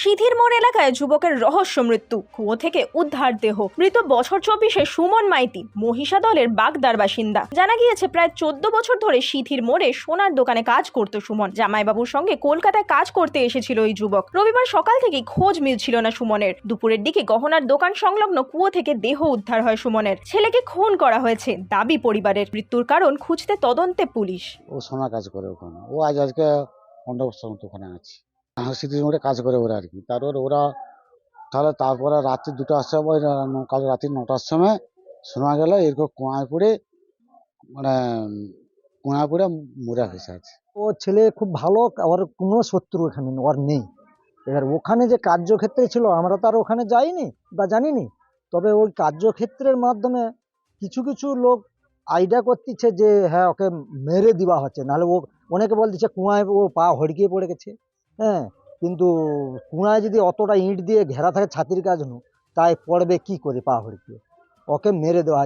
সিধির মোড় এলাকায় যুবকের রহস্য মৃত্যু, কুয়ো থেকে উদ্ধার দেহ। মৃত বছর চব্বিশে সুমন মাইতি, মহিষা দলের বাগদার বাসিন্দা। জানা গিয়েছে, প্রায় চোদ্দ বছর ধরে সিধির মোড়ে সোনার দোকানে কাজ করত সুমন। জামাইবাবুর সঙ্গে কলকাতায় কাজ করতে এসেছিল ওই যুবক। রবিবার সকাল থেকে খোঁজ মিলছিল না সুমনের। দুপুরের দিকে গহনার দোকান সংলগ্ন কুয়ো থেকে দেহ উদ্ধার হয় সুমনের। ছেলেকে খুন করা হয়েছে দাবি পরিবারের। মৃত্যুর কারণ খুঁজতে তদন্তে পুলিশ। ও সোনা কাজ করে ওখানে। ও আজ আজকে পনেরো বছর ওখানে আছে। হাসিদির মোড়ে কাজ করে ওরা আর কি তারপর ওরা তাহলে তারপরে রাত্রি দুটার সময় কাল রাত্রি নটার সময় শোনা গেল এরকম কুয়ায় পড়ে মানে কুয়ায় পড়ে মরে হয়েছে আছে ও ছেলে খুব ভালো ওর কোনো শত্রু এখানে ওর নেই। এবার ওখানে যে কার্যক্ষেত্রে ছিল, আমরা তো আর ওখানে যাইনি বা জানিনি। তবে ওই কার্যক্ষেত্রের মাধ্যমে কিছু কিছু লোক আইডিয়া করতেছে যে হ্যাঁ ওকে মেরে দেওয়া হচ্ছে। নাহলে ও, অনেকে বলতেছে, কুয়ায় ও পা হড়কিয়ে পড়ে গেছে। হ্যাঁ কিন্তু কুঁড়ায় যদি অতটা ইঁট দিয়ে ঘেরা থাকে ছাতির কাজ তাই পড়বে কি করে পাহাড়কে ওকে মেরে দেওয়া